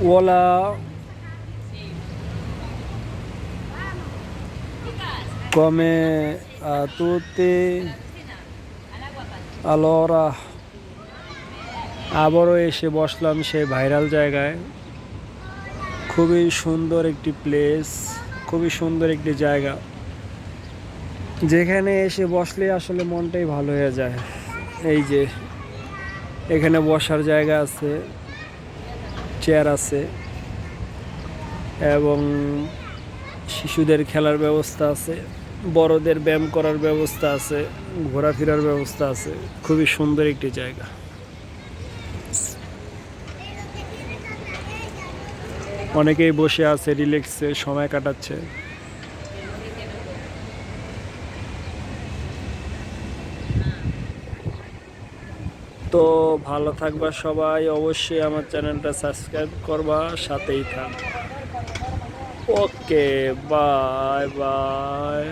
Hola. Come a tutti. Allora. আবারও এসে বসলাম সেই ভাইরাল জায়গায় খুবই সুন্দর একটি প্লেস খুবই সুন্দর একটি জায়গা যেখানে এসে বসলে আসলে মনটাই ভালো হয়ে যায় এই যে, এখানে বসার জায়গা আছে চেয়ার আছে এবং শিশুদের খেলার ব্যবস্থা আছে, বড়দের ব্যায়াম করার ব্যবস্থা আছে, ঘোরাফেরার ব্যবস্থা আছে, খুবই সুন্দর একটি জায়গা। অনেকেই বসে আছে রিল্যাক্সে সময় কাটাচ্ছে। তো ভালো থাকবা সবাই অবশ্যই আমার চ্যানেলটা সাবস্ক্রাইব করবা সাথেই থাক। Okay bye bye.